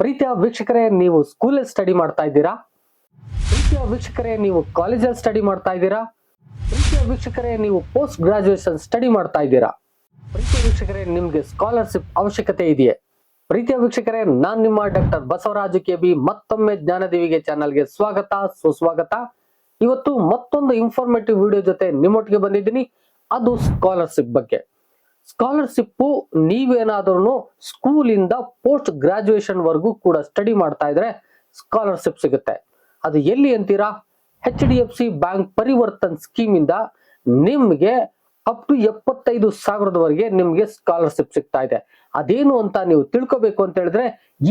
ಪ್ರೀತಿಯ ವೀಕ್ಷಕರೇ, ನೀವು ಸ್ಕೂಲಲ್ಲಿ ಸ್ಟಡಿ ಮಾಡ್ತಾ ಇದ್ದೀರಾ? ಪ್ರೀತಿಯ ವೀಕ್ಷಕರೇ, ನೀವು ಕಾಲೇಜಲ್ಲಿ ಸ್ಟಡಿ ಮಾಡ್ತಾ ಇದ್ದೀರಾ? ಪ್ರೀತಿಯ ವೀಕ್ಷಕರೇ, ನೀವು ಪೋಸ್ಟ್ ಗ್ರಾಜುಯೇಷನ್ ಸ್ಟಡಿ ಮಾಡ್ತಾ ಇದ್ದೀರಾ? ಪ್ರೀತಿಯ ವೀಕ್ಷಕರೇ, ನಿಮಗೆ ಸ್ಕಾಲರ್ಶಿಪ್ ಅವಶ್ಯಕತೆ ಇದೆಯೇ? ಪ್ರೀತಿಯ ವೀಕ್ಷಕರೇ, ನಾನು ನಿಮ್ಮ ಡಾಕ್ಟರ್ ಬಸವರಾಜು ಕೆ ಬಿ, ಮತ್ತೊಮ್ಮೆ ಜ್ಞಾನದೇವಿಗೆ ಚಾನಲ್ಗೆ ಸ್ವಾಗತ, ಸುಸ್ವಾಗತ. ಇವತ್ತು ಮತ್ತೊಂದು ಇನ್ಫಾರ್ಮೇಟಿವ್ ವಿಡಿಯೋ ಜೊತೆ ನಿಮ್ಮೊಟ್ಟಿಗೆ ಬಂದಿದ್ದೀನಿ. ಅದು ಸ್ಕಾಲರ್ಶಿಪ್ ಬಗ್ಗೆ. ಸ್ಕಾಲರ್ಶಿಪ್ ನೀವೇನಾದ್ರೂ ಸ್ಕೂಲಿಂದ ಪೋಸ್ಟ್ ಗ್ರಾಜುಯೇಷನ್ ವರೆಗೂ ಕೂಡ ಸ್ಟಡಿ ಮಾಡ್ತಾ ಇದ್ರೆ ಸ್ಕಾಲರ್ಶಿಪ್ ಸಿಗುತ್ತೆ. ಅದು ಎಲ್ಲಿ ಅಂತೀರಾ? H D F C bank Parivartan scheme ಇಂದ ನಿಮ್ಗೆ ಅಪ್ ಟು ಎಪ್ಪತ್ತೈದು ಸಾವಿರದವರೆಗೆ ನಿಮ್ಗೆ ಸ್ಕಾಲರ್ಶಿಪ್ ಸಿಗ್ತಾ ಇದೆ. ಅದೇನು ಅಂತ ನೀವು ತಿಳ್ಕೋಬೇಕು ಅಂತ ಹೇಳಿದ್ರೆ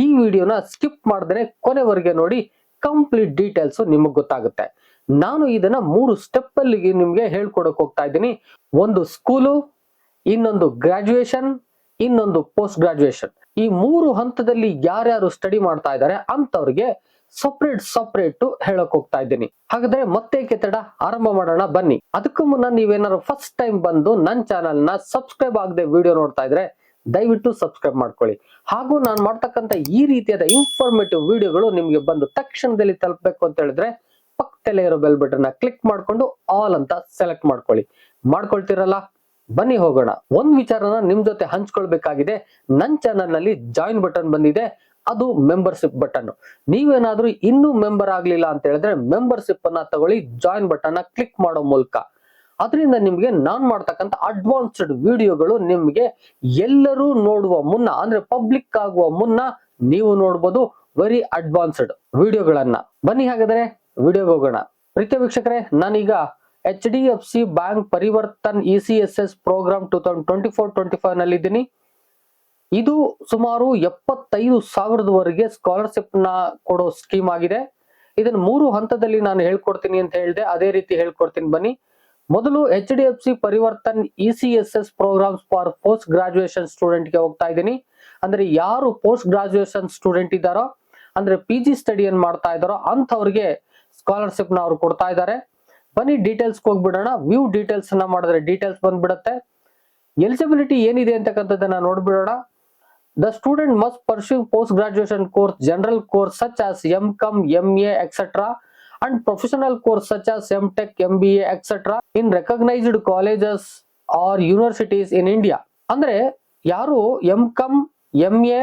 ಈ ವಿಡಿಯೋನ ಸ್ಕಿಪ್ ಮಾಡಿದ್ರೆ ಕೊನೆವರೆಗೆ ನೋಡಿ, ಕಂಪ್ಲೀಟ್ ಡೀಟೇಲ್ಸ್ ನಿಮಗೆ ಗೊತ್ತಾಗುತ್ತೆ. ನಾನು ಇದನ್ನ ಮೂರು ಸ್ಟೆಪ್ ಅಲ್ಲಿ ನಿಮ್ಗೆ ಹೇಳ್ಕೊಡಕ್ ಹೋಗ್ತಾ ಇದ್ದೀನಿ. ಒಂದು ಸ್ಕೂಲು ಇನ್ನೊಂದು ಗ್ರಾಜುಯೇಷನ್ ಇನ್ನೊಂದು ಪೋಸ್ಟ್ ಗ್ರಾಜುಯೇಷನ್ ಈ ಮೂರು ಹಂತದಲ್ಲಿ ಯಾರ್ಯಾರು ಸ್ಟಡಿ ಮಾಡ್ತಾ ಇದ್ದಾರೆ ಅಂತವ್ರಿಗೆ ಸಪ್ರೇಟ್ ಸಪ್ರೇಟ್ ಹೇಳಕ್ ಹೋಗ್ತಾ ಇದ್ದೀನಿ. ಹಾಗಾದ್ರೆ ಮತ್ತೆ ತಡ? ಆರಂಭ ಮಾಡೋಣ, ಬನ್ನಿ. ಅದಕ್ಕೂ ಮುನ್ನ ನೀವೇನಾದ್ರು ಫಸ್ಟ್ ಟೈಮ್ ಬಂದು ನನ್ನ ಚಾನಲ್ನ ಸಬ್ಸ್ಕ್ರೈಬ್ ಆಗದೆ ವಿಡಿಯೋ ನೋಡ್ತಾ ಇದ್ರೆ ದಯವಿಟ್ಟು ಸಬ್ಸ್ಕ್ರೈಬ್ ಮಾಡ್ಕೊಳ್ಳಿ. ಹಾಗೂ ನಾನು ಮಾಡ್ತಕ್ಕಂತ ಈ ರೀತಿಯಾದ ಇನ್ಫಾರ್ಮೇಟಿವ್ ವಿಡಿಯೋಗಳು ನಿಮ್ಗೆ ಬಂದು ತಕ್ಷಣದಲ್ಲಿ ತಲುಪಬೇಕು ಅಂತ ಹೇಳಿದ್ರೆ ಪಕ್ಕದಲ್ಲೇ ಇರೋ ಬೆಲ್ ಬಟನ್ ಕ್ಲಿಕ್ ಮಾಡ್ಕೊಂಡು ಆಲ್ ಅಂತ ಸೆಲೆಕ್ಟ್ ಮಾಡ್ಕೊಳ್ಳಿ. ಮಾಡ್ಕೊಳ್ತಿರಲ್ಲ? ಬನ್ನಿ ಹೋಗೋಣ. ಒಂದ್ ವಿಚಾರನ ನಿಮ್ ಜೊತೆ ಹಂಚ್ಕೊಳ್ಬೇಕಾಗಿದೆ. ನನ್ ಚಾನಲ್ನಲ್ಲಿ ಜಾಯಿನ್ ಬಟನ್ ಬಂದಿದೆ. ಅದು ಮೆಂಬರ್ಶಿಪ್ ಬಟನ್ ನೀವೇನಾದ್ರೂ ಇನ್ನೂ ಮೆಂಬರ್ ಆಗ್ಲಿಲ್ಲ ಅಂತ ಹೇಳಿದ್ರೆ ಮೆಂಬರ್ಶಿಪ್ ಅನ್ನ ತಗೊಳ್ಳಿ ಜಾಯಿನ್ ಬಟನ್ ಕ್ಲಿಕ್ ಮಾಡೋ ಮೂಲಕ. ಅದರಿಂದ ನಿಮ್ಗೆ ನಾನ್ ಮಾಡ್ತಕ್ಕಂಥ ಅಡ್ವಾನ್ಸ್ಡ್ ವಿಡಿಯೋಗಳು ನಿಮ್ಗೆ ಎಲ್ಲರೂ ನೋಡುವ ಮುನ್ನ, ಅಂದ್ರೆ ಪಬ್ಲಿಕ್ ಆಗುವ ಮುನ್ನ ನೀವು ನೋಡ್ಬೋದು ವೆರಿ ಅಡ್ವಾನ್ಸ್ಡ್ ವಿಡಿಯೋಗಳನ್ನ ಬನ್ನಿ ಹಾಗಾದ್ರೆ ವಿಡಿಯೋಗೆ ಹೋಗೋಣ. ಪ್ರೀತಿಯ ವೀಕ್ಷಕರೇ, ನಾನೀಗ H D F C bank Parivartan E C S S programme two thousand twenty four twenty ಫೈವ್ನಲ್ಲಿ ಇದ್ದೀನಿ ಇದು ಸುಮಾರು ಎಪ್ಪತ್ತೈದು ಸಾವಿರದವರೆಗೆ ಸ್ಕಾಲರ್ಶಿಪ್ನ ಕೊಡೋ ಸ್ಕೀಮ್ ಆಗಿದೆ. ಇದನ್ನ ಮೂರು ಹಂತದಲ್ಲಿ ನಾನು ಹೇಳ್ಕೊಡ್ತೀನಿ ಅಂತ ಹೇಳಿದೆ. ಅದೇ ರೀತಿ ಹೇಳ್ಕೊಡ್ತೀನಿ ಬನ್ನಿ. ಮೊದಲು H D F C Parivartan E C S S programmes for post graduation ಸ್ಟೂಡೆಂಟ್ಗೆ ಹೋಗ್ತಾ ಇದ್ದೀನಿ. ಅಂದ್ರೆ ಯಾರು ಪೋಸ್ಟ್ ಗ್ರಾಜುಯೇಷನ್ ಸ್ಟೂಡೆಂಟ್ ಇದ್ದಾರೋ, ಅಂದ್ರೆ ಪಿ ಜಿ ಸ್ಟಡಿಯನ್ನು ಮಾಡ್ತಾ ಇದ್ದಾರೋ, ಅಂಥವ್ರಿಗೆ ಸ್ಕಾಲರ್ಶಿಪ್ನ ಅವ್ರು ಕೊಡ್ತಾ ಇದ್ದಾರೆ. ಬನ್ನಿ ಡೀಟೇಲ್ಸ್ ಹೋಗ್ಬಿಡೋಣ. ವ್ಯೂ ಡೀಟೇಲ್ಸ್ ಅನ್ನ ಮಾಡಿದ್ರೆ ಡೀಟೇಲ್ಸ್ ಬಂದ್ಬಿಡುತ್ತೆ. ಎಲಿಜಿಬಿಲಿಟಿ ಏನಿದೆ ಅಂತಕ್ಕಂಥದ್ದನ್ನ ನೋಡ್ಬಿಡೋಣ. The student must pursue post graduation course general course such as M com M A etcetera and professional course such as M tech M B A etcetera in recognised colleges or universities in India ಅಂದ್ರೆ ಯಾರು M com M A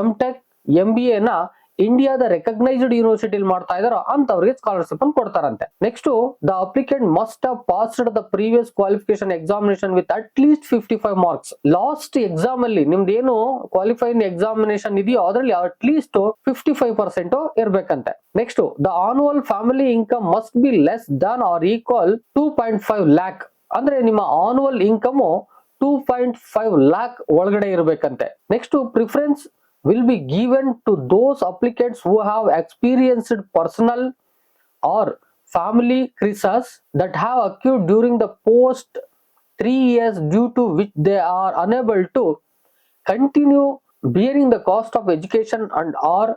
M tech M B A ನ ಇಂಡಿಯಾದ recognised ಯೂನಿವರ್ಸಿಟಿಲಿ ಮಾಡ್ತಾ ಇದಾರೋ ಅಂತವ್ರಿಗೆ scholarship ಅನ್ನು ಕೊಡ್ತಾರಂತೆ. Next the applicant must passed the previous qualification examination with at least fifty five marks last exam ಅಲ್ಲಿ ನಿಮ್ದು ಏನು ಕ್ವಾಲಿಫೈನ್ ಎಕ್ಸಾಮಿನೇಷನ್ ಇದೆಯೋ ಅದರಲ್ಲಿ at least fifty five percent ಇರ್ಬೇಕಂತೆ. Next the annual family income must be less than or equal to point five lakh ಅಂದ್ರೆ ನಿಮ್ಮ annual income two point five lakh ಒಳಗಡೆ ಇರಬೇಕಂತೆ. Next preference will be given to those applicants who have experienced personal or family crises that have occurred during the post three years due to which they are unable to continue bearing the cost of education and are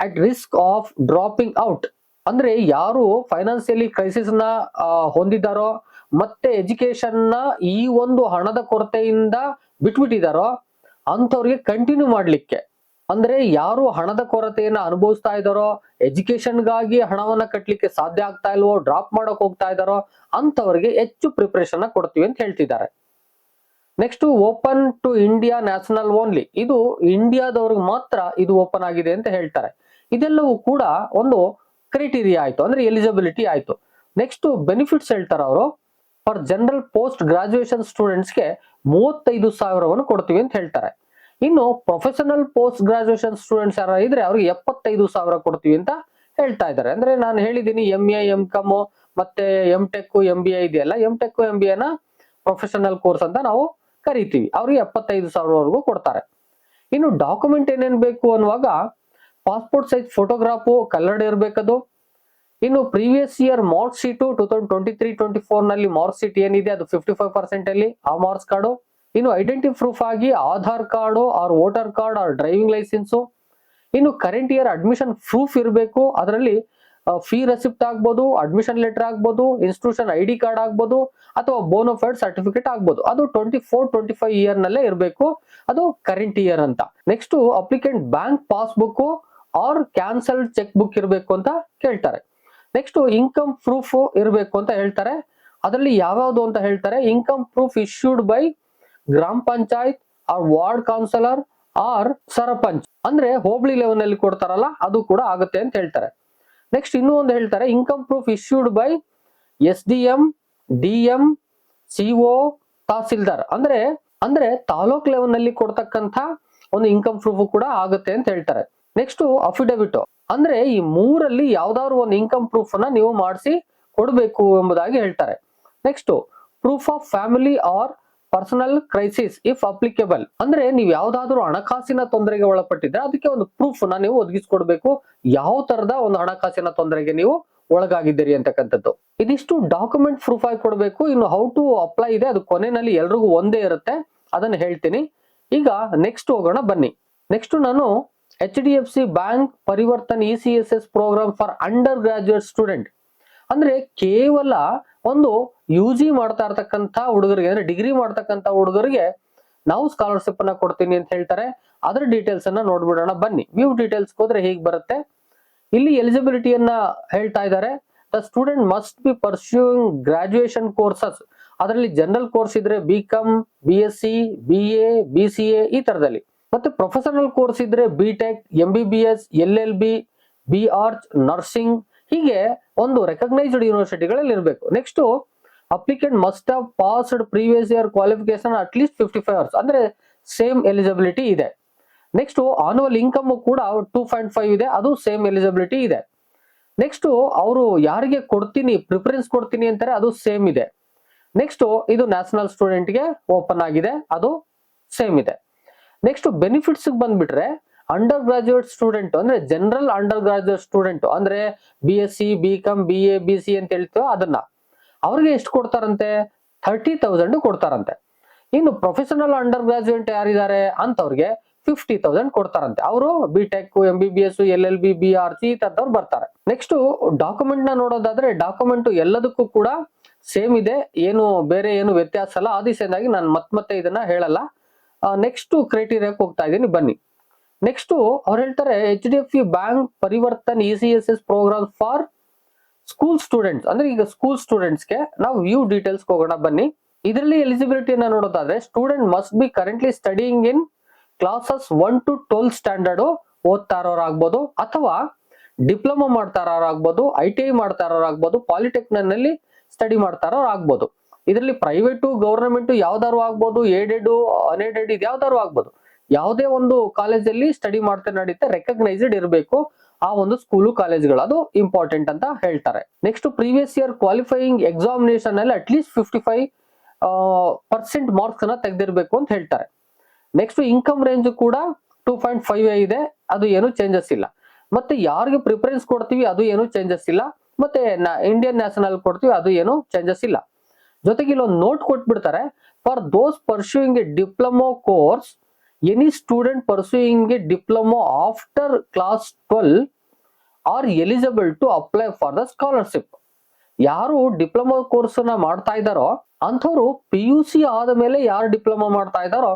at risk of dropping out ಅಂದ್ರೆ ಯಾರು financially ಕ್ರೈಸಿಸ್ನ ಆ, ಹೊಂದಿದ್ದಾರೋ ಮತ್ತೆ ಎಜುಕೇಶನ್ನ ಈ ಒಂದು ಹಣದ ಕೊರತೆಯಿಂದ ಬಿಟ್ಬಿಟ್ಟಿದಾರೋ ಅಂಥವ್ರಿಗೆ continue ಮಾಡಲಿಕ್ಕೆ. ಅಂದ್ರೆ ಯಾರು ಹಣದ ಕೊರತೆಯನ್ನ ಅನುಭವಿಸ್ತಾ ಇದ್ದಾರೋ ಎಜುಕೇಶನ್ಗಾಗಿ ಹಣವನ್ನ ಕಟ್ಟಲಿಕ್ಕೆ ಸಾಧ್ಯ ಆಗ್ತಾ ಇಲ್ವೋ ಡ್ರಾಪ್ ಮಾಡೋಕೆ ಹೋಗ್ತಾ ಇದ್ದಾರೋ, ಅಂಥವ್ರಿಗೆ ಹೆಚ್ಚು ಪ್ರಿಪರೇಷನ್ ಕೊಡ್ತೀವಿ ಅಂತ ಹೇಳ್ತಿದ್ದಾರೆ. Next open to India national only ಇದು ಇಂಡಿಯಾದವ್ರಿಗೆ ಮಾತ್ರ ಇದು ಓಪನ್ ಆಗಿದೆ ಅಂತ ಹೇಳ್ತಾರೆ. ಇದೆಲ್ಲವೂ ಕೂಡ ಒಂದು ಕ್ರೈಟೀರಿಯಾ ಆಯಿತು. ಅಂದ್ರೆ ಎಲಿಜಿಬಿಲಿಟಿ ಆಯಿತು. ನೆಕ್ಸ್ಟ್ ಬೆನಿಫಿಟ್ಸ್ ಹೇಳ್ತಾರೆ ಅವರು. ಫಾರ್ ಜನರಲ್ ಪೋಸ್ಟ್ ಗ್ರಾಜುಯೇಷನ್ ಸ್ಟೂಡೆಂಟ್ಸ್ಗೆ ಮೂವತ್ತೈದು ಸಾವಿರವನ್ನು ಕೊಡ್ತೀವಿ ಅಂತ ಹೇಳ್ತಾರೆ. ಇನ್ನು ಪ್ರೊಫೆಷನಲ್ ಪೋಸ್ಟ್ ಗ್ರಾಜುಯೇಷನ್ ಸ್ಟೂಡೆಂಟ್ಸ್ ಯಾರು ಇದ್ರೆ ಅವ್ರಿಗೆ ಎಪ್ಪತ್ತೈದು ಸಾವಿರ ಕೊಡ್ತೀವಿ ಅಂತ ಹೇಳ್ತಾ ಇದ್ದಾರೆ. ಅಂದ್ರೆ ನಾನು ಹೇಳಿದ್ದೀನಿ ಎಂ ಎ ಎಂ ಕಮ್ ಮತ್ತೆ M tech M B A ಇದೆಯಲ್ಲ ಎಂ ಟೆಕ್ ಎಂ ಬಿ ಎನ ಪ್ರೊಫೆಷನಲ್ ಕೋರ್ಸ್ ಅಂತ ನಾವು ಕರಿತೀವಿ. ಅವ್ರಿಗೆ ಎಪ್ಪತ್ತೈದು ಸಾವಿರವರೆಗೂ ಕೊಡ್ತಾರೆ. ಇನ್ನು ಡಾಕ್ಯುಮೆಂಟ್ ಏನೇನ್ ಬೇಕು ಅನ್ನುವಾಗ, ಪಾಸ್ಪೋರ್ಟ್ ಸೈಜ್, ಫೋಟೋಗ್ರಾಫು ಕಲ್ಲರ್ಡ್ ಇರಬೇಕದು ಇನ್ನು previous year marks sheet two thousand twenty three twenty ಫೋರ್ನಲ್ಲಿ marks sheet ಏನಿದೆ, ಅದು ಫಿಫ್ಟಿ ಫೈವ್ ಪರ್ಸೆಂಟ್ ಅಲ್ಲಿ ಆ ಮಾರ್ಕ್ಸ್ ಕಾರ್ಡು ಇನ್ನು ಐಡೆಂಟಿ ಪ್ರೂಫ್ ಆಗಿ Aadhaar card or voter card or driving licence ಇನ್ನು ಕರೆಂಟ್ ಇಯರ್ ಅಡ್ಮಿಷನ್ ಪ್ರೂಫ್ ಇರಬೇಕು. ಅದರಲ್ಲಿ ಫೀ ರೆಸಿಪ್ಟ್ ಆಗ್ಬೋದು ಅಡ್ಮಿಷನ್ ಲೆಟರ್ ಆಗ್ಬೋದು ಇನ್ಸ್ಟಿಟ್ಯೂಷನ್ ಐ ಡಿ ಕಾರ್ಡ್ ಆಗ್ಬೋದು, ಅಥವಾ ಬೋನೋಫೈಡ್ ಸರ್ಟಿಫಿಕೇಟ್ ಆಗ್ಬೋದು. ಅದು twenty four twenty five year ನಲ್ಲೇ ಇರಬೇಕು. ಅದು ಕರೆಂಟ್ ಇಯರ್ ಅಂತ. Next applicant bank passbook or cancelled cheque book ಇರಬೇಕು ಅಂತ ಕೇಳ್ತಾರೆ. ನೆಕ್ಸ್ಟ್ ಇನ್ಕಮ್ ಪ್ರೂಫ್ ಇರಬೇಕು ಅಂತ ಹೇಳ್ತಾರೆ. ಅದರಲ್ಲಿ ಯಾವ್ಯಾವ್ದು ಅಂತ ಹೇಳ್ತಾರೆ? Income proof issued by grama panchayat or ward councillor or sarpanch. ಅಂದ್ರೆ ಹೋಬಳಿ ಲೆವೆಲ್ ಅಲ್ಲಿ ಕೊಡ್ತಾರಲ್ಲ, ಅದು ಕೂಡ ಆಗುತ್ತೆ ಅಂತ ಹೇಳ್ತಾರೆ. ನೆಕ್ಸ್ಟ್ ಇನ್ನೂ ಒಂದು ಹೇಳ್ತಾರೆ. Income proof issued by S D M D M CO tehsildar. ಅಂದ್ರೆ ಅಂದ್ರೆ ತಾಲೂಕ್ ಲೆವೆಲ್ನಲ್ಲಿ ಕೊಡ್ತಕ್ಕಂತ ಒಂದು ಇನ್ಕಮ್ ಪ್ರೂಫ್ ಕೂಡ ಆಗುತ್ತೆ ಅಂತ ಹೇಳ್ತಾರೆ. ನೆಕ್ಸ್ಟ್ ಅಫಿಡವಿಟ್ ಅಂದ್ರೆ ಈ ಮೂರಲ್ಲಿ ಯಾವ್ದಾದ್ರು ಒಂದು ಇನ್ಕಮ್ ಪ್ರೂಫ್ ಅನ್ನ ನೀವು ಮಾಡಿಸಿ ಕೊಡಬೇಕು ಎಂಬುದಾಗಿ ಹೇಳ್ತಾರೆ. Next proof of family or personal crisis if applicable ಅಂದ್ರೆ ನೀವು ಯಾವ್ದಾದ್ರು ಹಣಕಾಸಿನ ತೊಂದರೆಗೆ ಒಳಪಟ್ಟಿದ್ರೆ ಅದಕ್ಕೆ ಒಂದು ಪ್ರೂಫ್ನ ನೀವು ಒದಗಿಸ್ಕೊಡ್ಬೇಕು. ಯಾವ ತರದ ಒಂದು ಹಣಕಾಸಿನ ತೊಂದರೆಗೆ ನೀವು ಒಳಗಾಗಿದ್ದೀರಿ ಅಂತಕ್ಕಂಥದ್ದು. ಇದಿಷ್ಟು ಡಾಕ್ಯುಮೆಂಟ್ ಪ್ರೂಫ್ ಆಗಿ ಕೊಡಬೇಕು. ಇನ್ನು ಹೌ ಟು ಅಪ್ಲೈ ಇದೆ. ಅದು ಕೊನೆಯಲ್ಲಿ ಎಲ್ರಿಗೂ ಒಂದೇ ಇರುತ್ತೆ. ಅದನ್ನ ಹೇಳ್ತೀನಿ. ಈಗ ನೆಕ್ಸ್ಟ್ ಹೋಗೋಣ ಬನ್ನಿ. ನೆಕ್ಸ್ಟ್ ನಾನು H D F C bank Parivartan E C S S programme for under graduate student ಅಂದ್ರೆ ಕೇವಲ ಒಂದು ಯು ಜಿ ಮಾಡ್ತಾ ಇರ್ತಕ್ಕಂಥ ಹುಡುಗರಿಗೆ, ಅಂದ್ರೆ ಡಿಗ್ರಿ ಮಾಡ್ತಕ್ಕಂಥ ಹುಡುಗರಿಗೆ ನಾವು ಸ್ಕಾಲರ್ಶಿಪ್ ಅನ್ನ ಕೊಡ್ತೀನಿ ಅಂತ ಹೇಳ್ತಾರೆ. ಅದರ ಡೀಟೇಲ್ಸ್ ಅನ್ನ ನೋಡ್ಬಿಡೋಣ, ಬನ್ನಿ. ವ್ಯೂ ಡೀಟೇಲ್ಸ್ ಹೋದ್ರೆ ಹೇಗೆ ಬರುತ್ತೆ? ಇಲ್ಲಿ ಎಲಿಜಿಬಿಲಿಟಿಯನ್ನ ಹೇಳ್ತಾ ಇದ್ದಾರೆ. The student must be pursuing graduation courses ಅದರಲ್ಲಿ ಜನರಲ್ ಕೋರ್ಸ್ ಇದ್ರೆ B com B S C B A B C A ಈ ತರದಲ್ಲಿ. ಮತ್ತೆ ಪ್ರೊಫೆಷನಲ್ ಕೋರ್ಸ್ ಇದ್ರೆ B tech M B B S L L B B arch nursing ಹೀಗೆ ಒಂದು recognised ಯೂನಿವರ್ಸಿಟಿಗಳಲ್ಲಿ ಇರಬೇಕು. Next applicant must have passed previous year qualification at least fifty five hours ಅಂದ್ರೆ same eligibility ಇದೆ. ನೆಕ್ಸ್ಟ್ ಆನುವಲ್ ಇನ್ಕಮ್ ಕೂಡ two point five ಇದೆ, ಅದು same eligibility ಇದೆ. ನೆಕ್ಸ್ಟ್ ಅವರು ಯಾರಿಗೆ ಕೊಡ್ತೀನಿ ಪ್ರಿಫರೆನ್ಸ್ ಕೊಡ್ತೀನಿ ಅಂತಾರೆ ಅದು ಸೇಮ್ ಇದೆ. ನೆಕ್ಸ್ಟ್ ಇದು ನ್ಯಾಷನಲ್ ಸ್ಟೂಡೆಂಟ್ಗೆ ಓಪನ್ ಆಗಿದೆ, ಅದು ಸೇಮ್ ಇದೆ. ನೆಕ್ಸ್ಟ್ ಬೆನಿಫಿಟ್ಸ್ ಬಂದ್ಬಿಟ್ರೆ ಅಂಡರ್ ಗ್ರಾಜುಯೇಟ್ ಸ್ಟೂಡೆಂಟ್ ಅಂದ್ರೆ ಜನರಲ್ ಅಂಡರ್ ಗ್ರಾಜುಯೇಟ್ ಸ್ಟೂಡೆಂಟ್ ಅಂದ್ರೆ B S C B com B A B C ಅಂತ ಹೇಳ್ತೀವೋ ಅದನ್ನ. ಅವ್ರಿಗೆ ಎಷ್ಟು ಕೊಡ್ತಾರಂತೆ? ಥರ್ಟಿ ತೌಸಂಡ್ ಕೊಡ್ತಾರಂತೆ. ಇನ್ನು ಪ್ರೊಫೆಷನಲ್ ಅಂಡರ್ ಗ್ರಾಜುಯೇಟ್ ಯಾರಿದ್ದಾರೆ ಅಂತವ್ರಿಗೆ ಫಿಫ್ಟಿ ತೌಸಂಡ್ ಕೊಡ್ತಾರಂತೆ. ಅವರು B tech M B B S L L B B R C ಈ ತರದವ್ರು ಬರ್ತಾರೆ. ನೆಕ್ಸ್ಟ್ ಡಾಕ್ಯುಮೆಂಟ್ನ ನೋಡೋದಾದ್ರೆ ಡಾಕ್ಯುಮೆಂಟ್ ಎಲ್ಲದಕ್ಕೂ ಕೂಡ ಸೇಮ್ ಇದೆ. ಏನು, ಬೇರೆ ಏನು ವ್ಯತ್ಯಾಸ ಅಲ್ಲ ಆ ದಿಸೆಯಿಂದಾಗಿ ನಾನು ಮತ್ತೆ ಮತ್ತೆ ಇದನ್ನ ಹೇಳಲ್ಲ. ನೆಕ್ಸ್ಟ್ ಕ್ರೈಟೀರಿಯಾಕ್ಕೆ ಹೋಗ್ತಾ ಇದ್ದೀನಿ, ಬನ್ನಿ. ನೆಕ್ಸ್ಟ್ ಅವ್ರು ಹೇಳ್ತಾರೆ H D F E bank Parivartan E C S S programme for school students ಅಂದ್ರೆ ಈಗ ಸ್ಕೂಲ್ ಸ್ಟೂಡೆಂಟ್ಸ್ಗೆ ನಾವು ವ್ಯೂ ಡೀಟೇಲ್ಸ್ ಹೋಗೋಣ, ಬನ್ನಿ. ಇದರಲ್ಲಿ ಎಲಿಜಿಬಿಲಿಟಿಯನ್ನು ನೋಡೋದಾದ್ರೆ student must be currently studying in classes one to twelve standard ಓದ್ತಾ ಇರೋರಾಗ್ಬೋದು. ಅಥವಾ ಡಿಪ್ಲೊಮಾ ಮಾಡ್ತಾ ಇರೋರಾಗ್ಬೋದು ಐ ಟಿ ಐ ಮಾಡ್ತಾ ಇರೋರಾಗ್ಬೋದು ಪಾಲಿಟೆಕ್ನಿಕ್ನಲ್ಲಿ ಸ್ಟಡಿ ಮಾಡ್ತಾ ಇರೋರಾಗ್ಬೋದು. ಇದರಲ್ಲಿ ಪ್ರೈವೇಟು ಗವರ್ನಮೆಂಟ್ ಯಾವ್ದಾರು ಆಗ್ಬೋದು ಏಡೆಡ್ ಅನ್ಏಡೆಡ್ ಇದು ಯಾವ್ದಾರು ಆಗ್ಬೋದು. ಯಾವುದೇ ಒಂದು ಕಾಲೇಜಲ್ಲಿ ಸ್ಟಡಿ ಮಾಡ್ತಾ ನಡೀತಾ ರೆಕಗ್ನೈಸ್ಡ್ ಇರಬೇಕು. ಆ ಒಂದು ಸ್ಕೂಲು ಕಾಲೇಜ್ಗಳು ಅದು ಇಂಪಾರ್ಟೆಂಟ್ ಅಂತ ಹೇಳ್ತಾರೆ. Next previous year qualifying examination ಅಲ್ಲಿ at least fifty five percent marks ಅನ್ನ ತೆಗೆದಿರ್ಬೇಕು ಅಂತ ಹೇಳ್ತಾರೆ. ನೆಕ್ಸ್ಟ್ ಇನ್ಕಮ್ ರೇಂಜ್ ಕೂಡ ಟೂ ಪಾಯಿಂಟ್ ಫೈವ್ ಇದೆ. ಅದು ಏನು ಚೇಂಜಸ್ ಇಲ್ಲ. ಮತ್ತೆ ಯಾರಿಗೆ ಪ್ರಿಫರೆನ್ಸ್ ಕೊಡ್ತೀವಿ ಅದು ಏನು ಚೇಂಜಸ್ ಇಲ್ಲ. ಮತ್ತೆ ಇಂಡಿಯನ್ ನ್ಯಾಷನಲ್ ಕೊಡ್ತೀವಿ ಅದು ಏನು ಚೇಂಜಸ್ ಇಲ್ಲ. ಜೊತೆಗೆ ಇಲ್ಲೊಂದು ನೋಟ್ ಕೊಟ್ಬಿಡ್ತಾರೆ. For those pursuing a diploma course any student pursuing a diploma after class twelve are eligible to apply for the scholarship ಯಾರು ಡಿಪ್ಲೊಮಾ ಕೋರ್ಸ್ನ ಮಾಡ್ತಾ ಇದ್ದಾರೋ, ಅಂಥವ್ರು ಪಿ ಯು ಸಿ ಆದ ಮೇಲೆ ಯಾರು ಡಿಪ್ಲೊಮಾ ಮಾಡ್ತಾ ಇದ್ದಾರೋ,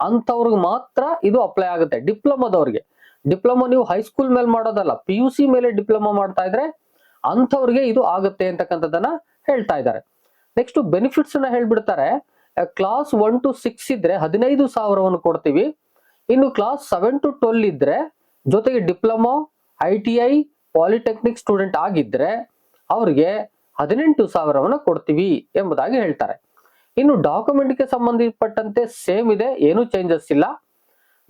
ಅಂಥವ್ರಿಗೆ ಮಾತ್ರ ಇದು ಅಪ್ಲೈ ಆಗುತ್ತೆ ಡಿಪ್ಲೊಮಾದವ್ರಿಗೆ ಡಿಪ್ಲೊಮಾ ನೀವು ಹೈಸ್ಕೂಲ್ ಮೇಲೆ ಮಾಡೋದಲ್ಲ ಪಿ ಯು ಸಿ ಮೇಲೆ ಡಿಪ್ಲೊಮಾ ಮಾಡ್ತಾ ಇದ್ರೆ ಅಂಥವ್ರಿಗೆ ಇದು ಆಗುತ್ತೆ ಅಂತಕ್ಕಂಥದ್ದನ್ನ ಹೇಳ್ತಾ ಇದ್ದಾರೆ. ನೆಕ್ಸ್ಟ್ ಬೆನಿಫಿಟ್ಸ್ನ ಹೇಳ್ಬಿಡ್ತಾರೆ ಕ್ಲಾಸ್ ಒನ್ ಟು ಸಿಕ್ಸ್ ಇದ್ರೆ ಹದಿನೈದು ಸಾವಿರವನ್ನು ಕೊಡ್ತೀವಿ. ಇನ್ನು ಕ್ಲಾಸ್ ಸೆವೆನ್ ಟು ಟ್ವೆಲ್ ಇದ್ರೆ ಜೊತೆಗೆ diploma, I T I polytechnic student ಆಗಿದ್ರೆ ಅವ್ರಿಗೆ ಹದಿನೆಂಟು ಸಾವಿರವನ್ನು ಕೊಡ್ತೀವಿ ಎಂಬುದಾಗಿ ಹೇಳ್ತಾರೆ. ಇನ್ನು ಡಾಕ್ಯುಮೆಂಟ್ಗೆ ಸಂಬಂಧಪಟ್ಟಂತೆ ಸೇಮ್ ಇದೆ, ಏನು ಚೇಂಜಸ್ ಇಲ್ಲ.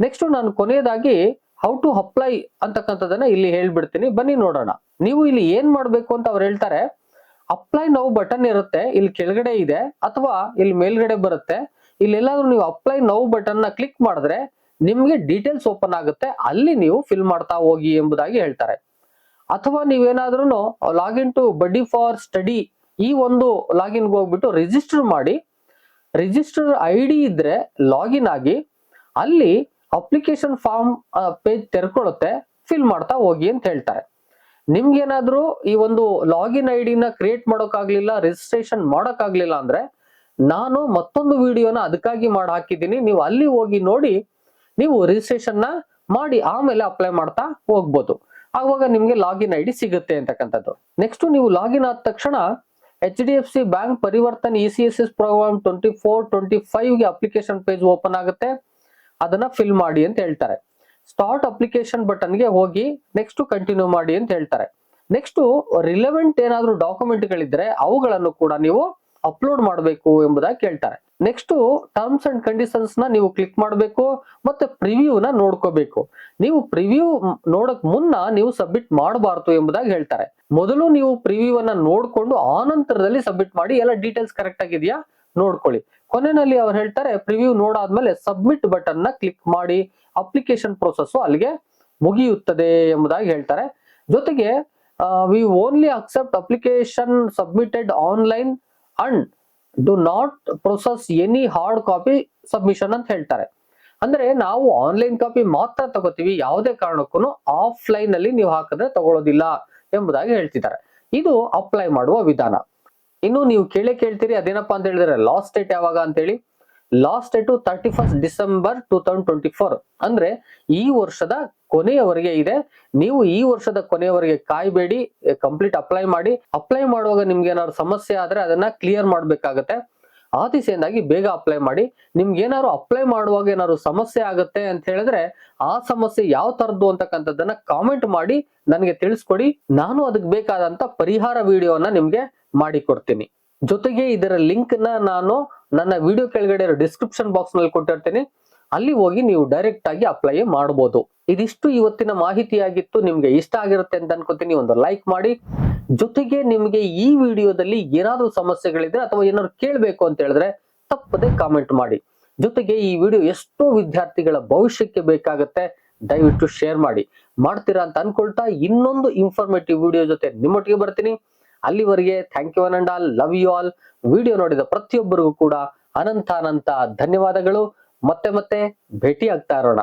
ನೆಕ್ಸ್ಟ್ ನಾನು ಕೊನೆಯದಾಗಿ ಹೌ ಟು ಅಪ್ಲೈ ಅಂತಕ್ಕಂಥದ್ದನ್ನ ಇಲ್ಲಿ ಹೇಳ್ಬಿಡ್ತೀನಿ. ಬನ್ನಿ ನೋಡೋಣ. ನೀವು ಇಲ್ಲಿ ಏನ್ ಮಾಡಬೇಕು ಅಂತ ಅವ್ರು ಹೇಳ್ತಾರೆ ಅಪ್ಲೈ ನೌ ಬಟನ್ ಇರುತ್ತೆ, ಇಲ್ಲಿ ಕೆಳಗಡೆ ಇದೆ, ಅಥವಾ ಇಲ್ಲಿ ಮೇಲ್ಗಡೆ ಬರುತ್ತೆ. ಇಲ್ಲೆಲ್ಲಾದ್ರೂ ನೀವು ಅಪ್ಲೈ ನೌ ಬಟನ್ನ ಕ್ಲಿಕ್ ಮಾಡಿದ್ರೆ ನಿಮ್ಗೆ ಡೀಟೇಲ್ಸ್ ಓಪನ್ ಆಗುತ್ತೆ, ಅಲ್ಲಿ ನೀವು ಫಿಲ್ ಮಾಡ್ತಾ ಹೋಗಿ ಎಂಬುದಾಗಿ ಹೇಳ್ತಾರೆ. ಅಥವಾ ನೀವೇನಾದ್ರೂ login to buddy for study ಈ ಒಂದು ಲಾಗಿನ್ಗೆ ಹೋಗ್ಬಿಟ್ಟು ರಿಜಿಸ್ಟರ್ ಮಾಡಿ ರಿಜಿಸ್ಟರ್ ಐ ಡಿ ಇದ್ರೆ ಲಾಗಿನ್ ಆಗಿ ಅಲ್ಲಿ ಅಪ್ಲಿಕೇಶನ್ ಫಾರ್ಮ್ ಪೇಜ್ ತೆರ್ಕೊಳ್ಳುತ್ತೆ ಫಿಲ್ ಮಾಡ್ತಾ ಹೋಗಿ ಅಂತ ಹೇಳ್ತಾರೆ. ನಿಮ್ಗೇನಾದ್ರೂ ಈ ಒಂದು ಲಾಗಿನ್ ಐ ಡಿನ ಕ್ರಿಯೇಟ್ ಮಾಡೋಕ್ಕಾಗ್ಲಿಲ್ಲ ರಿಜಿಸ್ಟ್ರೇಷನ್ ಮಾಡೋಕ್ಕಾಗ್ಲಿಲ್ಲ ಅಂದ್ರೆ ನಾನು ಮತ್ತೊಂದು ವಿಡಿಯೋನ ಅದಕ್ಕಾಗಿ ಮಾಡಿ ಹಾಕಿದ್ದೀನಿ. ನೀವು ಅಲ್ಲಿ ಹೋಗಿ ನೋಡಿ, ನೀವು ರಿಜಿಸ್ಟ್ರೇಷನ್ನ ಮಾಡಿ ಆಮೇಲೆ ಅಪ್ಲೈ ಮಾಡ್ತಾ ಹೋಗ್ಬೋದು. ಆವಾಗ ನಿಮ್ಗೆ ಲಾಗಿನ್ ಐ ಡಿ ಸಿಗುತ್ತೆ ಅಂತಕ್ಕಂಥದ್ದು. ನೆಕ್ಸ್ಟ್ ನೀವು ಲಾಗಿನ್ ಆದ ತಕ್ಷಣ H D F C bank Parivartan E C S S programme twenty four twenty ಫೈವ್ಗೆ application page open ಆಗುತ್ತೆ. ಅದನ್ನ ಫಿಲ್ ಮಾಡಿ ಅಂತ ಹೇಳ್ತಾರೆ. ಸ್ಟಾರ್ಟ್ ಅಪ್ಲಿಕೇಶನ್ ಬಟನ್ಗೆ ಹೋಗಿ ನೆಕ್ಸ್ಟ್ ಕಂಟಿನ್ಯೂ ಮಾಡಿ ಅಂತ ಹೇಳ್ತಾರೆ. ನೆಕ್ಸ್ಟ್ ರಿಲೆವೆಂಟ್ ಏನಾದ್ರೂ ಡಾಕ್ಯುಮೆಂಟ್ ಗಳಿದ್ರೆ ಅವುಗಳನ್ನು ಕೂಡ ನೀವು ಅಪ್ಲೋಡ್ ಮಾಡಬೇಕು ಎಂಬುದಾಗಿ ಕೇಳ್ತಾರೆ. ನೆಕ್ಸ್ಟ್ ಟರ್ಮ್ಸ್ ಅಂಡ್ ಕಂಡೀಷನ್ಸ್ನ ನೀವು ಕ್ಲಿಕ್ ಮಾಡಬೇಕು ಮತ್ತೆ ಪ್ರಿವ್ಯೂನ ನೋಡ್ಕೋಬೇಕು. ನೀವು ಪ್ರಿವ್ಯೂ ನೋಡಕ್ ಮುನ್ನ ನೀವು ಸಬ್ಮಿಟ್ ಮಾಡಬಾರ್ದು ಎಂಬುದಾಗಿ ಹೇಳ್ತಾರೆ. ಮೊದಲು ನೀವು ಪ್ರಿವ್ಯೂ ಅನ್ನ ನೋಡ್ಕೊಂಡು ಆನಂತರದಲ್ಲಿ ಸಬ್ಮಿಟ್ ಮಾಡಿ ಎಲ್ಲ ಡೀಟೇಲ್ಸ್ ಕರೆಕ್ಟ್ ಆಗಿದೆಯಾ ನೋಡ್ಕೊಳ್ಳಿ. ಕೊನೆಯಲ್ಲಿ ಅವ್ರು ಹೇಳ್ತಾರೆ ಪ್ರಿವ್ಯೂ ನೋಡಾದ್ಮೇಲೆ ಸಬ್ಮಿಟ್ ಬಟನ್ನ ಕ್ಲಿಕ್ ಮಾಡಿ ಅಪ್ಲಿಕೇಶನ್ ಪ್ರೊಸೆಸ್ ಅಲ್ಲಿಗೆ ಮುಗಿಯುತ್ತದೆ ಎಂಬುದಾಗಿ ಹೇಳ್ತಾರೆ. ಜೊತೆಗೆ we only accept application submitted online and do not process any hard copy submission ಅಂತ ಹೇಳ್ತಾರೆ. ಅಂದ್ರೆ ನಾವು ಆನ್ಲೈನ್ ಕಾಪಿ ಮಾತ್ರ ತಗೋತೀವಿ, ಯಾವುದೇ ಕಾರಣಕ್ಕೂ ಆಫ್ಲೈನ್ ಅಲ್ಲಿ ನೀವು ಹಾಕಿದ್ರೆ ತಗೊಳ್ಳೋದಿಲ್ಲ ಎಂಬುದಾಗಿ ಹೇಳ್ತಿದ್ದಾರೆ. ಇದು ಅಪ್ಲೈ ಮಾಡುವ ವಿಧಾನ. ಇನ್ನು ನೀವು ಕೇಳೇ ಕೇಳ್ತೀರಿ, ಅದೇನಪ್ಪಾ ಅಂತ ಹೇಳಿದ್ರೆ ಲಾಸ್ಟ್ ಡೇಟ್ ಯಾವಾಗ ಅಂತ ಹೇಳಿ last date thirty first December two thousand twenty four ಅಂದ್ರೆ ಈ ವರ್ಷದ ಕೊನೆಯವರೆಗೆ ಇದೆ. ನೀವು ಈ ವರ್ಷದ ಕೊನೆಯವರೆಗೆ ಕಾಯ್ಬೇಡಿ ಕಂಪ್ಲೀಟ್ ಅಪ್ಲೈ ಮಾಡಿ. ಅಪ್ಲೈ ಮಾಡುವಾಗ ನಿಮ್ಗೆ ಏನಾದ್ರು ಸಮಸ್ಯೆ ಆದ್ರೆ ಅದನ್ನ ಕ್ಲಿಯರ್ ಮಾಡ್ಬೇಕಾಗತ್ತೆ. ಆ ದಿಸೆಯಿಂದಾಗಿ ಬೇಗ ಅಪ್ಲೈ ಮಾಡಿ. ನಿಮ್ಗೆ ಏನಾದ್ರು ಅಪ್ಲೈ ಮಾಡುವಾಗ ಏನಾದ್ರು ಸಮಸ್ಯೆ ಆಗುತ್ತೆ ಅಂತ ಹೇಳಿದ್ರೆ, ಆ ಸಮಸ್ಯೆ ಯಾವ ತರದ್ದು ಅಂತಕ್ಕಂಥದ್ದನ್ನ ಕಾಮೆಂಟ್ ಮಾಡಿ, ನನಗೆ ತಿಳಿಸ್ಕೊಡಿ. ನಾನು ಅದಕ್ಕೆ ಬೇಕಾದಂತ ಪರಿಹಾರ ವಿಡಿಯೋನ ನಿಮ್ಗೆ ಮಾಡಿ ಕೊಡ್ತೀನಿ ಜೊತೆಗೆ ಇದರ ಲಿಂಕ್ನ ನಾನು ನನ್ನ ವಿಡಿಯೋ ಕೆಳಗಡೆ ಡಿಸ್ಕ್ರಿಪ್ಷನ್ ಬಾಕ್ಸ್ನಲ್ಲಿ ಕೊಟ್ಟಿರ್ತೀನಿ. ಅಲ್ಲಿ ಹೋಗಿ ನೀವು ಡೈರೆಕ್ಟ್ ಆಗಿ ಅಪ್ಲೈ ಮಾಡಬಹುದು ಇದಿಷ್ಟು ಇವತ್ತಿನ ಮಾಹಿತಿಯಾಗಿತ್ತು. ನಿಮ್ಗೆ ಇಷ್ಟ ಆಗಿರುತ್ತೆ ಅಂತ ಅನ್ಕೋತೀನಿ. ಒಂದು ಲೈಕ್ ಮಾಡಿ. ಜೊತೆಗೆ ನಿಮ್ಗೆ ಈ ವಿಡಿಯೋದಲ್ಲಿ ಏನಾದ್ರೂ ಸಮಸ್ಯೆಗಳಿದ್ರೆ ಅಥವಾ ಏನಾದ್ರು ಕೇಳಬೇಕು ಅಂತ ಹೇಳಿದ್ರೆ ತಪ್ಪದೆ ಕಾಮೆಂಟ್ ಮಾಡಿ. ಜೊತೆಗೆ ಈ ವಿಡಿಯೋ ಎಷ್ಟೋ ವಿದ್ಯಾರ್ಥಿಗಳ ಭವಿಷ್ಯಕ್ಕೆ ಬೇಕಾಗುತ್ತೆ. ದಯವಿಟ್ಟು ಶೇರ್ ಮಾಡಿ. ಮಾಡ್ತೀರಾ ಅಂತ ಅನ್ಕೊಳ್ತಾ ಇನ್ನೊಂದು ಇನ್ಫಾರ್ಮೇಟಿವ್ ವಿಡಿಯೋ ಜೊತೆ ನಿಮ್ಮೊಟ್ಟಿಗೆ ಬರ್ತೀನಿ. ಅಲ್ಲಿವರೆಗೆ thank you and all love you all video ನೋಡಿದ ಪ್ರತಿಯೊಬ್ಬರಿಗೂ ಕೂಡ ಅನಂತ ಅನಂತ ಧನ್ಯವಾದಗಳು. ಮತ್ತೆ ಮತ್ತೆ ಭೇಟಿ ಆಗ್ತಾ ಇರೋಣ.